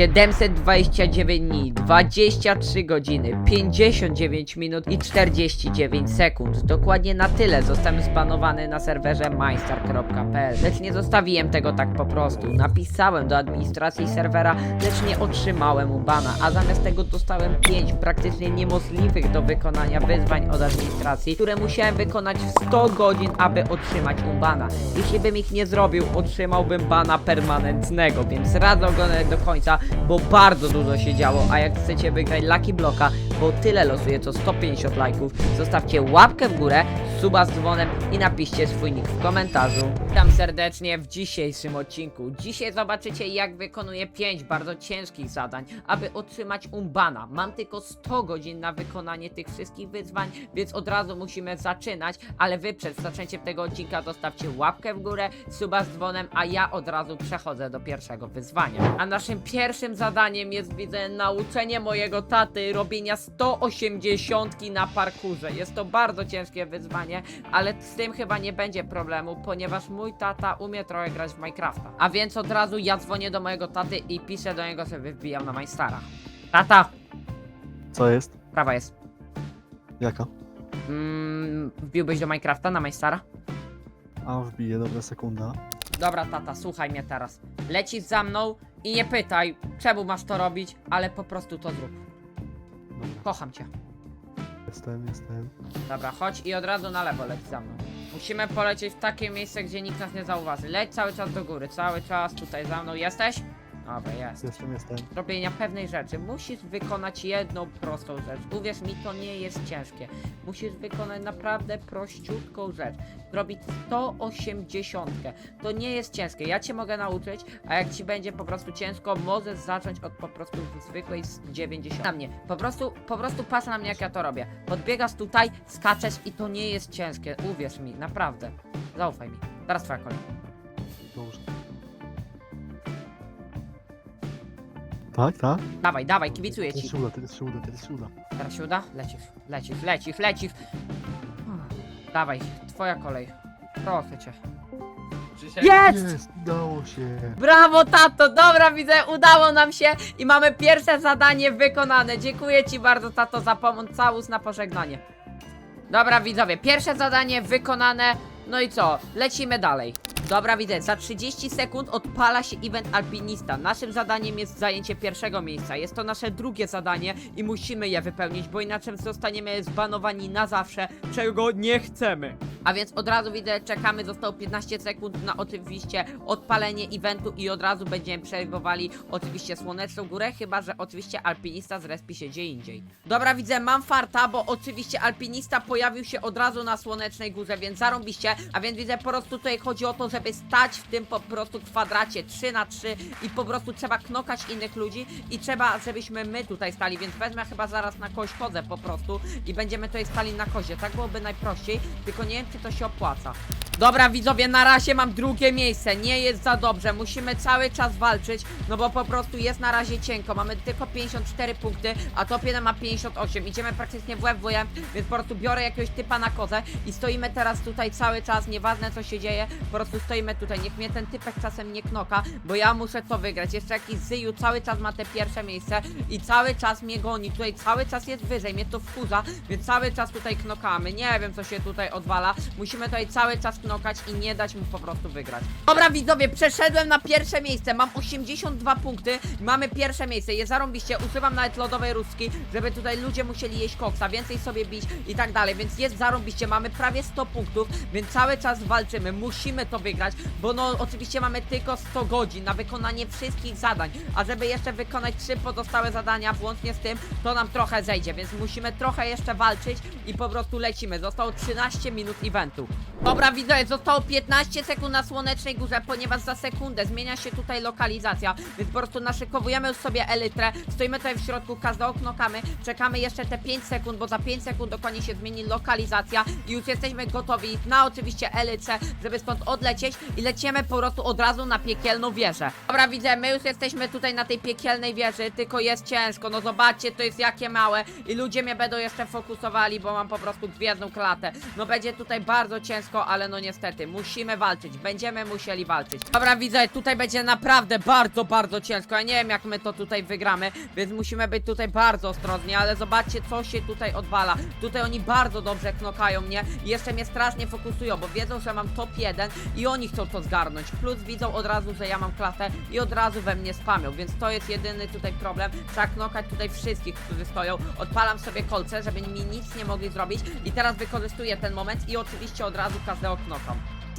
729 dni, 23 godziny, 59 minut i 49 sekund. Dokładnie na tyle zostałem zbanowany na serwerze majstar.pl. Lecz nie zostawiłem tego tak po prostu. Napisałem do administracji serwera, lecz nie otrzymałem ubana, a zamiast tego dostałem 5 praktycznie niemożliwych do wykonania wyzwań od administracji, które musiałem wykonać w 100 godzin, aby otrzymać ubana. Jeśli bym ich nie zrobił, otrzymałbym bana permanentnego, więc radzę oglądać do końca, bo bardzo dużo się działo, a jak chcecie wygrać Lucky Bloka, bo tyle losuje co 150 lajków, zostawcie łapkę w górę, suba z dzwonem i napiszcie swój nick w komentarzu. Witam serdecznie w dzisiejszym odcinku. Dzisiaj zobaczycie jak wykonuję 5 bardzo ciężkich zadań, aby otrzymać umbana. Mam tylko 100 godzin na wykonanie tych wszystkich wyzwań, więc od razu musimy zaczynać, ale wy przed zaczęciem tego odcinka zostawcie łapkę w górę, suba z dzwonem, a ja od razu przechodzę do pierwszego wyzwania. A naszym pierwszym zadaniem jest, widzę, nauczenie mojego taty robienia 180 na parkurze. Jest to bardzo ciężkie wyzwanie, ale z tym chyba nie będzie problemu, ponieważ mój tata umie trochę grać w Minecrafta. A więc od razu ja dzwonię do mojego taty i piszę do niego, żeby wbijał na Majstara. Tata! Co jest? Prawa jest. Jaka? Mm, wbiłbyś do Minecrafta na Majstara? A wbiję, dobra sekunda. Dobra, tata, słuchaj mnie teraz. Lecisz za mną i nie pytaj, czemu masz to robić, ale po prostu to zrób. Dobra, Kocham cię. Jestem, jestem. Dobra, chodź i od razu na lewo leć za mną. Musimy polecieć w takie miejsce, gdzie nikt nas nie zauważy. Leć cały czas do góry, cały czas tutaj za mną. Jesteś? Dobra, jest. Jestem, jestem. Robienia pewnej rzeczy. Musisz wykonać jedną prostą rzecz. Uwierz mi, to nie jest ciężkie. Musisz wykonać naprawdę prościutką rzecz. Zrobić 180. To nie jest ciężkie. Ja cię mogę nauczyć, a jak ci będzie po prostu ciężko, możesz zacząć od po prostu zwykłej z 90. Na mnie. Po prostu, po prostu patrz na mnie, jak ja to robię. Podbiegasz tutaj, skaczesz i to nie jest ciężkie. Uwierz mi, naprawdę. Zaufaj mi. Teraz twoja kolej. Dobrze. Tak, tak? Dawaj, dawaj, kibicuję Teraz ci. się uda, teraz się uda, teraz się uda. Teraz się uda? Lecisz, lecisz, lecisz, lecisz. Dawaj, twoja kolej. Proszę cię. Jest! Jest, udało się. Brawo, tato! Dobra, widzę, udało nam się i mamy pierwsze zadanie wykonane. Dziękuję ci bardzo, tato, za pomoc. Całus na pożegnanie. Dobra, widzowie, pierwsze zadanie wykonane. No i co? Lecimy dalej. Dobra, widzę, za 30 sekund odpala się event alpinista. Naszym zadaniem jest zajęcie pierwszego miejsca. Jest to nasze drugie zadanie i musimy je wypełnić, bo inaczej zostaniemy zbanowani na zawsze, czego nie chcemy. A więc od razu widzę, czekamy, zostało 15 sekund na oczywiście odpalenie eventu i od razu będziemy przejmowali oczywiście Słoneczną Górę, chyba że oczywiście alpinista zrespi się gdzie indziej. Dobra, widzę, mam farta, bo oczywiście alpinista pojawił się od razu na Słonecznej Górze, więc zarąbiście, a więc widzę, po prostu tutaj chodzi o to, żeby stać w tym po prostu kwadracie 3 na 3 i po prostu trzeba knokać innych ludzi i trzeba, żebyśmy my tutaj stali, więc wezmę chyba zaraz na kość chodzę po prostu i będziemy tutaj stali na kozie, tak byłoby najprościej, tylko nie wiem, czy to się opłaca. Dobra, widzowie, na razie mam drugie miejsce. Nie jest za dobrze. Musimy cały czas walczyć, no bo po prostu jest na razie cienko. Mamy tylko 54 punkty, a top 1 ma 58. Idziemy praktycznie w łeb w łeb, więc po prostu biorę jakiegoś typa na kozę i stoimy teraz tutaj cały czas. Nieważne co się dzieje, po prostu stoimy tutaj. Niech mnie ten typek czasem nie knoka, bo ja muszę to wygrać. Jeszcze jakiś Zyju cały czas ma te pierwsze miejsce i cały czas mnie goni. Tutaj cały czas jest wyżej, mnie to wkurza, więc cały czas tutaj knokamy. Nie wiem co się tutaj odwala. Musimy tutaj cały czas knokać i nie dać mu po prostu wygrać. Dobra widzowie, przeszedłem na pierwsze miejsce. Mam 82 punkty. Mamy pierwsze miejsce. Je zarąbiście. Używam nawet lodowej ruski, żeby tutaj ludzie musieli jeść koksa, więcej sobie bić i tak dalej. Więc jest zarąbiście. Mamy prawie 100 punktów, więc cały czas walczymy. Musimy to wygrać, bo no oczywiście mamy tylko 100 godzin na wykonanie wszystkich zadań. A żeby jeszcze wykonać trzy pozostałe zadania, włącznie z tym, to nam trochę zejdzie, więc musimy trochę jeszcze walczyć i po prostu lecimy. Zostało 13 minut eventu. Dobra, widzowie, zostało 15 sekund na Słonecznej Górze, ponieważ za sekundę zmienia się tutaj lokalizacja, więc po prostu naszykowujemy już sobie elytrę, stoimy tutaj w środku, każdego knokamy, czekamy jeszcze te 5 sekund, bo za 5 sekund dokładnie się zmieni lokalizacja i już jesteśmy gotowi na oczywiście elytrę, żeby stąd odlecieć i lecimy po prostu od razu na piekielną wieżę. Dobra, widzę, my już jesteśmy tutaj na tej piekielnej wieży, tylko jest ciężko, no zobaczcie, to jest jakie małe i ludzie mnie będą jeszcze fokusowali, bo mam po prostu gwiezdną klatę. No będzie tutaj bardzo ciężko ciężko, ale no niestety, musimy walczyć, będziemy musieli walczyć. Dobra, widzę, tutaj będzie naprawdę bardzo, bardzo ciężko. Ja nie wiem, jak my to tutaj wygramy, więc musimy być tutaj bardzo ostrożni, ale zobaczcie, co się tutaj odwala. Tutaj oni bardzo dobrze knokają mnie jeszcze mnie strasznie fokusują, bo wiedzą, że mam top 1 i oni chcą to zgarnąć. Plus widzą od razu, że ja mam klatę i od razu we mnie spamią, więc to jest jedyny tutaj problem. Trzeba knokać tutaj wszystkich, którzy stoją. Odpalam sobie kolce, żeby mi nic nie mogli zrobić i teraz wykorzystuję ten moment i oczywiście od razu każdego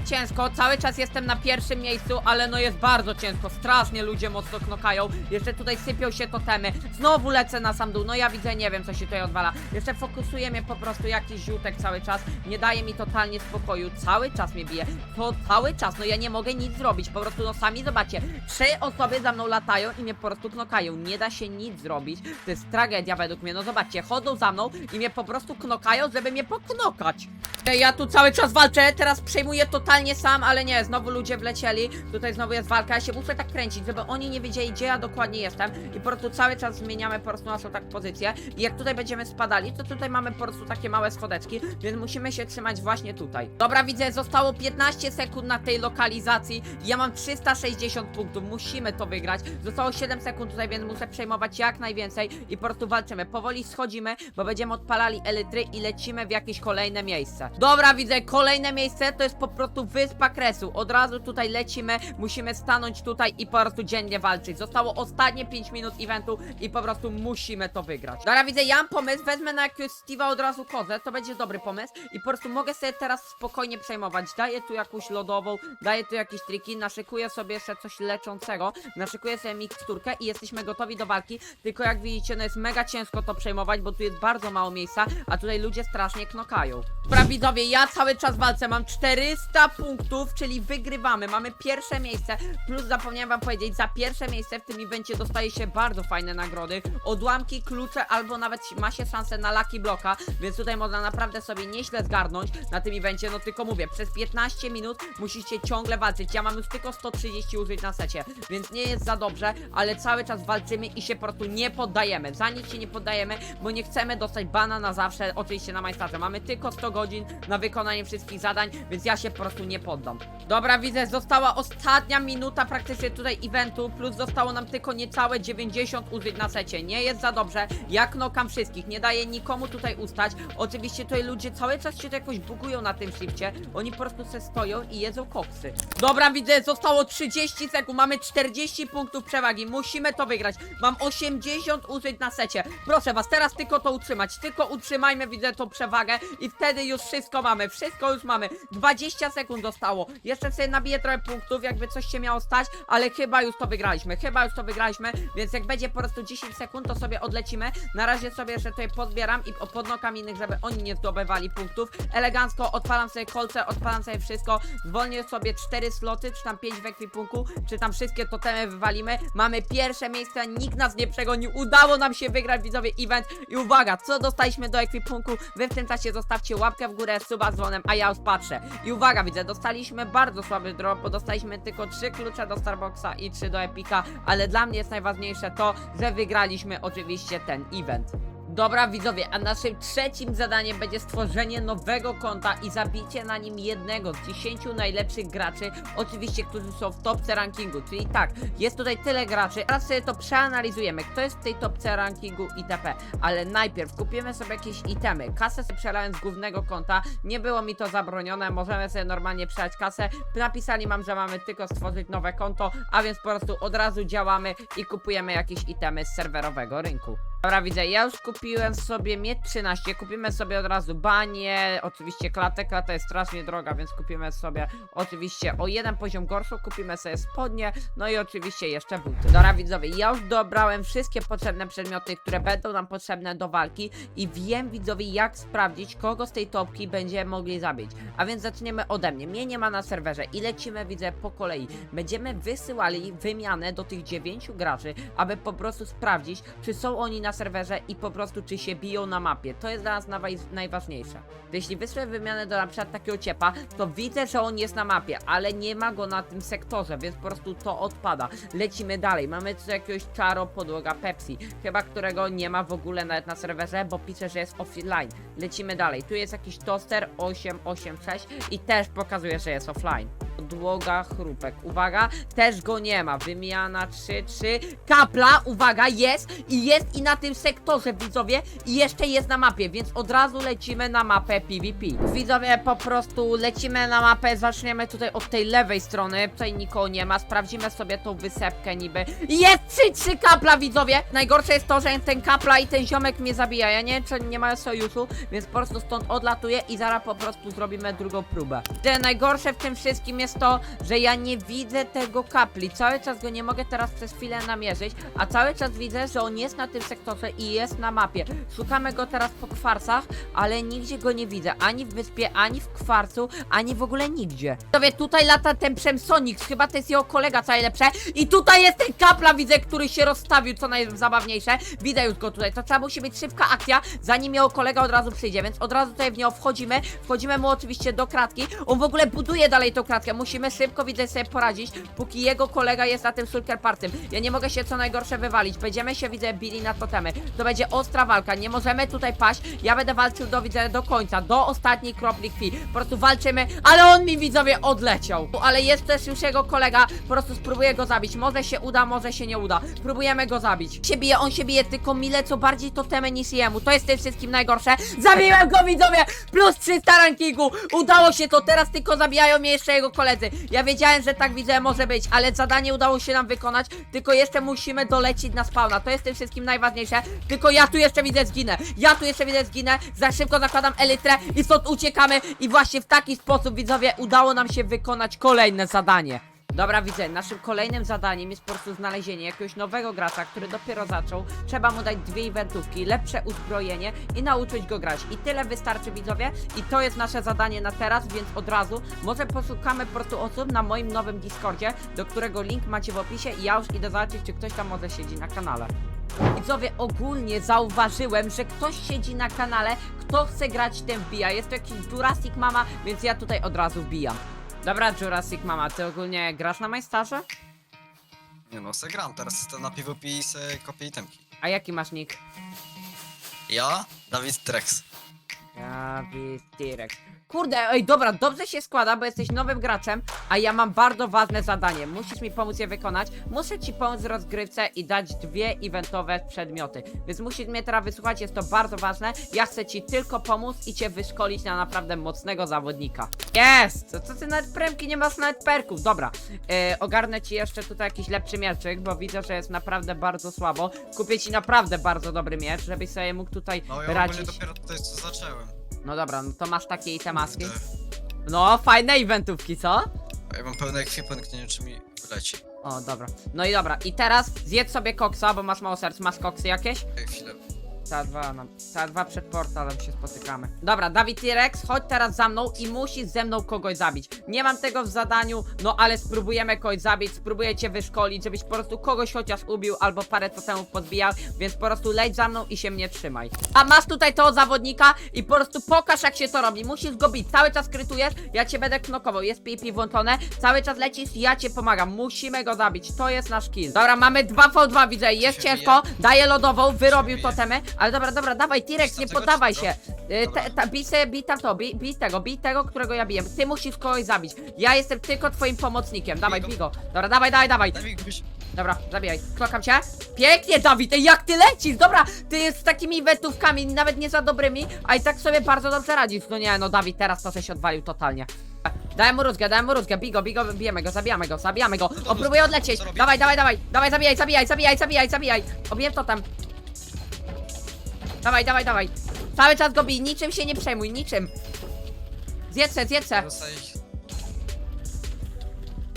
Ciężko, cały czas jestem na pierwszym miejscu, ale no jest bardzo ciężko, strasznie ludzie mocno knokają, jeszcze tutaj sypią się totemy, znowu lecę na sam dół, no ja widzę, nie wiem co się tutaj odwala, jeszcze fokusuje mnie po prostu jakiś żółtek cały czas, nie daje mi totalnie spokoju, cały czas mnie bije, to cały czas, no ja nie mogę nic zrobić, po prostu no sami zobaczcie, trzy osoby za mną latają i mnie po prostu knokają, nie da się nic zrobić, to jest tragedia według mnie, no zobaczcie, chodzą za mną i mnie po prostu knokają, żeby mnie poknokać. Ja tu cały czas walczę, teraz przejmuję totalnie sam, ale nie, znowu ludzie wlecieli, tutaj znowu jest walka, ja się muszę tak kręcić, żeby oni nie wiedzieli, gdzie ja dokładnie jestem. I po prostu cały czas zmieniamy po prostu naszą tak pozycję. I jak tutaj będziemy spadali, to tutaj mamy po prostu takie małe schodeczki, więc musimy się trzymać właśnie tutaj. Dobra, widzę, zostało 15 sekund na tej lokalizacji, ja mam 360 punktów, musimy to wygrać, zostało 7 sekund tutaj, więc muszę przejmować jak najwięcej. I po prostu walczymy, powoli schodzimy, bo będziemy odpalali elitry i lecimy w jakieś kolejne miejsce. Dobra, widzę, kolejne miejsce to jest po prostu Wyspa Kresu. Od razu tutaj lecimy, musimy stanąć tutaj i po prostu dziennie walczyć. Zostało ostatnie 5 minut eventu i po prostu musimy to wygrać. Dobra, widzę, ja mam pomysł, wezmę na jakiegoś Steve'a od razu kozę, to będzie dobry pomysł i po prostu mogę sobie teraz spokojnie przejmować. Daję tu jakąś lodową, daję tu jakieś triki, naszykuję sobie jeszcze coś leczącego, naszykuję sobie miksturkę i jesteśmy gotowi do walki, tylko jak widzicie, no jest mega ciężko to przejmować, bo tu jest bardzo mało miejsca, a tutaj ludzie strasznie knokają. Dobra, widzowie, ja cały czas walczę, mam 400 punktów, czyli wygrywamy, mamy pierwsze miejsce, plus zapomniałem wam powiedzieć, za pierwsze miejsce w tym evencie dostaje się bardzo fajne nagrody, odłamki, klucze, albo nawet ma się szansę na Lucky Bloka, więc tutaj można naprawdę sobie nieźle zgarnąć na tym evencie, no tylko mówię, przez 15 minut musicie ciągle walczyć, ja mam już tylko 130 użyć na secie, więc nie jest za dobrze, ale cały czas walczymy i się po prostu nie poddajemy, za nic się nie poddajemy, bo nie chcemy dostać bana na zawsze, oczywiście na majstarze, mamy tylko 100 godzin na wykonanie wszystkich zadań, więc ja się po prostu nie poddam. Dobra, widzę, została ostatnia minuta praktycznie tutaj eventu, plus zostało nam tylko niecałe 90 użyć na secie. Nie jest za dobrze, ja knokam wszystkich, nie daję nikomu tutaj ustać. Oczywiście tutaj ludzie cały czas się tu jakoś bugują na tym shifcie, oni po prostu se stoją i jedzą koksy. Dobra, widzę, zostało 30 sekund, mamy 40 punktów przewagi, musimy to wygrać. Mam 80 użyć na secie. Proszę was, teraz tylko to utrzymać, tylko utrzymajmy, widzę tą przewagę i wtedy już wszystko mamy, wszystko już mamy. 20 sekund zostało. Jeszcze sobie nabiję trochę punktów, jakby coś się miało stać, ale chyba już to wygraliśmy. Chyba już to wygraliśmy, więc jak będzie po prostu 10 sekund, to sobie odlecimy. Na razie sobie jeszcze tutaj podbieram i podnokam innych, żeby oni nie zdobywali punktów. Elegancko odpalam sobie kolce, odpalam sobie wszystko. Zwolnię sobie 4 sloty, czy tam 5 w ekwipunku, czy tam wszystkie totemy wywalimy. Mamy pierwsze miejsce, nikt nas nie przegonił. Udało nam się wygrać widzowie event. I uwaga, co dostaliśmy do ekwipunku? Wy w tym czasie zostawcie łapkę w górę, suba z dzwonem, a ja już patrzę. I uwaga, widzę, dostaliśmy bardzo słaby drop, bo dostaliśmy tylko 3 klucze do Starbucksa i 3 do Epika, ale dla mnie jest najważniejsze to, że wygraliśmy oczywiście ten event. Dobra widzowie, a naszym trzecim zadaniem będzie stworzenie nowego konta i zabicie na nim jednego z 10 najlepszych graczy, oczywiście, którzy są w topce rankingu, czyli tak, jest tutaj tyle graczy, teraz sobie to przeanalizujemy, kto jest w tej topce rankingu itp. Ale najpierw kupimy sobie jakieś itemy, kasę sobie przelałem z głównego konta, nie było mi to zabronione, możemy sobie normalnie przelać kasę, napisali mam, że mamy tylko stworzyć nowe konto, a więc po prostu od razu działamy i kupujemy jakieś itemy z serwerowego rynku. Dobra, widzę, ja już kupiłem sobie miecz 13, kupimy sobie od razu banie, oczywiście klatę, klata jest strasznie droga, więc kupimy sobie oczywiście o jeden poziom gorszą, kupimy sobie spodnie, no i oczywiście jeszcze buty. Dobra, widzowie, ja już dobrałem wszystkie potrzebne przedmioty, które będą nam potrzebne do walki i wiem, widzowie, jak sprawdzić, kogo z tej topki będziemy mogli zabić. A więc zaczniemy ode mnie, mnie nie ma na serwerze i lecimy, widzę, po kolei. Będziemy wysyłali wymianę do tych dziewięciu graczy, aby po prostu sprawdzić, czy są oni na na serwerze i po prostu czy się biją na mapie. To jest dla nas najważniejsze. Jeśli wyślę wymianę do na przykład takiego ciepa, to widzę, że on jest na mapie, ale nie ma go na tym sektorze, więc po prostu to odpada. Lecimy dalej. Mamy tu jakiegoś czaro podłoga Pepsi, chyba którego nie ma w ogóle nawet na serwerze, bo pisze, że jest offline. Lecimy dalej. Tu jest jakiś toster 886 i też pokazuje, że jest offline. Podłoga chrupek. Uwaga, też go nie ma. Wymiana 3, 3. Kapla, uwaga, jest i jest i na tym sektorze, widzowie, i jeszcze jest na mapie, więc od razu lecimy na mapę PvP. Widzowie, po prostu lecimy na mapę, zaczniemy tutaj od tej lewej strony, tutaj nikogo nie ma, sprawdzimy sobie tą wysepkę niby. Jest 3, 3 kapla, widzowie! Najgorsze jest to, że ten kapla i ten ziomek mnie zabija, ja nie czy nie mają sojuszu, więc po prostu stąd odlatuję i zaraz po prostu zrobimy drugą próbę. Te najgorsze w tym wszystkim jest to, że ja nie widzę tego kapli. Cały czas go nie mogę teraz przez chwilę namierzyć, a cały czas widzę, że on jest na tym sektorze i jest na mapie. Szukamy go teraz po kwarcach, ale nigdzie go nie widzę. Ani w wyspie, ani w kwarcu, ani w ogóle nigdzie. Tobie tutaj lata ten Przemsonix, chyba to jest jego kolega co najlepsze. I tutaj jest ten kapla, widzę, który się rozstawił, co najzabawniejsze. Widzę już go tutaj. To trzeba musi być szybka akcja, zanim jego kolega od razu przyjdzie, więc od razu tutaj w nią wchodzimy. Wchodzimy mu oczywiście do kratki. On w ogóle buduje dalej tą kratkę. Musimy szybko, widzę, sobie poradzić, póki jego kolega jest na tym sulker partym. Ja nie mogę się co najgorsze wywalić. Będziemy się, widzę, bili na totemy. To będzie ostra walka. Nie możemy tutaj paść. Ja będę walczył do, widzę, do końca, do ostatniej kropli krwi. Po prostu walczymy, ale on mi, widzowie, odleciał. Ale jest też już jego kolega. Po prostu spróbuję go zabić. Może się uda, może się nie uda. Próbujemy go zabić. Się bije, on się bije, tylko mile co bardziej totemy niż jemu. To jest tym wszystkim najgorsze. Zabiłem go, widzowie! Plus 300 rankingu! Udało się to, teraz tylko zabijają mnie jeszcze jego koledzy. Ja wiedziałem, że tak widzę może być, ale zadanie udało się nam wykonać, tylko jeszcze musimy dolecieć na spawna. To jest tym wszystkim najważniejsze. Tylko ja tu jeszcze widzę zginę. Ja tu jeszcze widzę zginę. Za szybko zakładam elytrę i stąd uciekamy. I właśnie w taki sposób, widzowie, udało nam się wykonać kolejne zadanie. Dobra, widzę, naszym kolejnym zadaniem jest po prostu znalezienie jakiegoś nowego gracza, który dopiero zaczął. Trzeba mu dać dwie eventówki, lepsze uzbrojenie i nauczyć go grać. I tyle wystarczy, widzowie. I to jest nasze zadanie na teraz, więc od razu może poszukamy po prostu osób na moim nowym Discordzie, do którego link macie w opisie i ja już idę zobaczyć, czy ktoś tam może siedzi na kanale. Widzowie, ogólnie zauważyłem, że ktoś siedzi na kanale, kto chce grać ten wbija. Jest to jakiś Jurassic Mama, więc ja tutaj od razu wbijam. Dobra, Jurassic Mama, ty ogólnie grasz na majstarze? Nie no, se gram, teraz jestem na PvP i se kopię itemki. A jaki masz nick? Ja? Dawid Trex. Dawid T-Rex. Kurde, ej, dobra, dobrze się składa, bo jesteś nowym graczem, a ja mam bardzo ważne zadanie. Musisz mi pomóc je wykonać. Muszę ci pomóc w rozgrywce i dać dwie eventowe przedmioty. Więc musisz mnie teraz wysłuchać, jest to bardzo ważne. Ja chcę ci tylko pomóc i cię wyszkolić na naprawdę mocnego zawodnika. Jest! Co, co ty nawet premki nie masz nawet perków? Dobra, e, ogarnę ci jeszcze tutaj jakiś lepszy mieczyk, bo widzę, że jest naprawdę bardzo słabo. Kupię ci naprawdę bardzo dobry miecz, żebyś sobie mógł tutaj No ja ogólnie radzić. dopiero tutaj co zacząłem. No dobra, no to masz takie itemaski. Kurde. No, fajne eventówki, co? Ja mam pełny ekwipunek, nie wiem czy mi wyleci. O, dobra. No i dobra, i teraz zjedz sobie koksa, bo masz mało serc. Masz koksy jakieś? Ej, chwilę. Za dwa, no, za dwa przed portalem się spotykamy. Dobra, Dawid T-Rex, chodź teraz za mną i musisz ze mną kogoś zabić. Nie mam tego w zadaniu, no ale spróbujemy kogoś zabić, spróbuję cię wyszkolić, żebyś po prostu kogoś chociaż ubił albo parę totemów podbijał, więc po prostu leć za mną i się mnie trzymaj. A masz tutaj tego zawodnika i po prostu pokaż jak się to robi. Musisz go bić, cały czas krytujesz, ja cię będę knokował, jest PP włączone, cały czas lecisz, ja cię pomagam, musimy go zabić, to jest nasz kill. Dobra, mamy 2v2, widzę, jest ciężko, daję lodową, wyrobił totemy, ale dobra, dobra, dawaj, T-Rex, nie Tego poddawaj czy się. Y, Dobra. te- ta, bij se, bij tam to, bij, bij tego, bij tego, którego ja biję. Ty musisz kogoś zabić. Ja jestem tylko twoim pomocnikiem. Dawaj, go. bij go. Dobra, dawaj, dawaj, dawaj. Byś... Dobra, zabijaj. Klokam cię. Pięknie, Dawid, ej, jak ty lecisz? Dobra, ty jest z takimi wetówkami, nawet nie za dobrymi, a i tak sobie bardzo dobrze radzisz. No nie, no Dawid, teraz to się odwalił totalnie. Dałem mu rózgę, dałem mu rózgę, bij go, bij go, bijemy go, zabijamy go, zabijamy go. O, próbuję odlecieć. co robię? Dawaj, dawaj, dawaj, dawaj, zabijaj, zabijaj, zabijaj, zabijaj, zabijaj. Obiję to tam. Dawaj, dawaj, dawaj. Cały czas go bij, niczym się nie przejmuj, niczym. Zjedz se, zjedz se. Zostaj...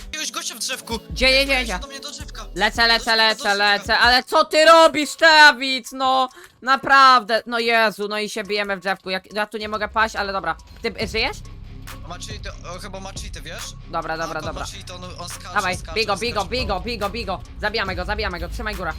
Jakiegoś gościa w drzewku! Dzieje, dzieje się. do mnie do drzewka! Lecę, lecę, lecę, lecę, ale co ty robisz, Dawid, no, naprawdę, no Jezu, no i się bijemy w drzewku, jak, ja tu nie mogę paść, ale dobra, ty y, żyjesz? Ma cheaty, o, chyba ma cheaty, wiesz? Dobra, dobra, Tak, on dobra, Ma cheaty, on, on skacze, dawaj, skacze, bigo, skacze bigo, po- bigo, bigo, bigo, zabijamy go, zabijamy go, trzymaj góra,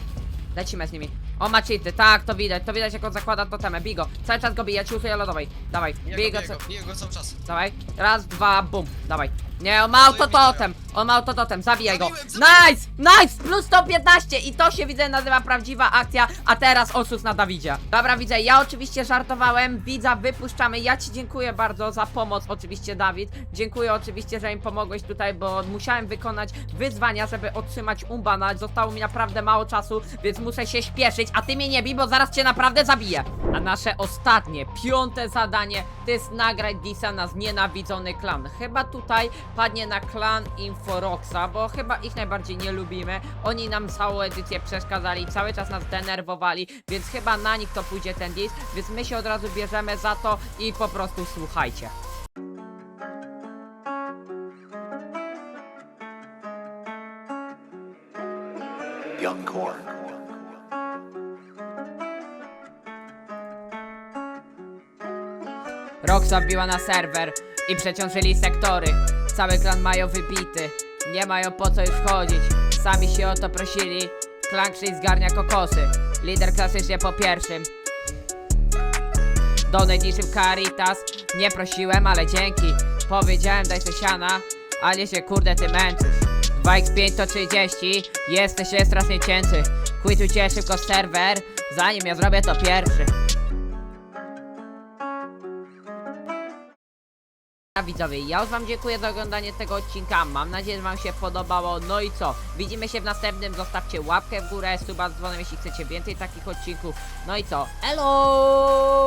Lecimy z nimi. O, ma cheaty, tak, to widać, to widać jak on zakłada totemę. Bigo, cały czas go bije, ciusuję lodowej. Dawaj, Biję bij go, go, biję co... go, biję go cały czas. Dawaj, raz, dwa, bum, dawaj. Nie, on ma autototem, on ma autototem, zabijaj go. Nice, nice, plus 115 i to się widzę nazywa prawdziwa akcja, a teraz osus na Dawidzie. Dobra, widzę, ja oczywiście żartowałem, widza wypuszczamy, ja ci dziękuję bardzo za pomoc, oczywiście Dawid. Dziękuję oczywiście, że im pomogłeś tutaj, bo musiałem wykonać wyzwania, żeby otrzymać umbana. Zostało mi naprawdę mało czasu, więc muszę się śpieszyć, a ty mnie nie bij, bo zaraz cię naprawdę zabiję. A nasze ostatnie, piąte zadanie to jest nagrać Disa na znienawidzony klan. Chyba tutaj padnie na klan Inforoxa, bo chyba ich najbardziej nie lubimy. Oni nam całą edycję przeszkadzali, cały czas nas denerwowali, więc chyba na nich to pójdzie ten dis, więc my się od razu bierzemy za to i po prostu słuchajcie. Young Corn. Roxa wbiła na serwer i przeciążyli sektory. Cały klan mają wybity, nie mają po co już chodzić. Sami się o to prosili. Klan Krzyj zgarnia kokosy. Lider klasycznie po pierwszym. Donate niczym Caritas. Nie prosiłem, ale dzięki. Powiedziałem daj siana, a nie się kurde ty męczysz. 2x5 to 30, jesteś się strasznie cięty. Quitujcie szybko serwer, zanim ja zrobię to pierwszy. Widzowie, ja już wam dziękuję za oglądanie tego odcinka, mam nadzieję, że wam się podobało, no i co, widzimy się w następnym, zostawcie łapkę w górę, suba z dzwonem, jeśli chcecie więcej takich odcinków, no i co, elo!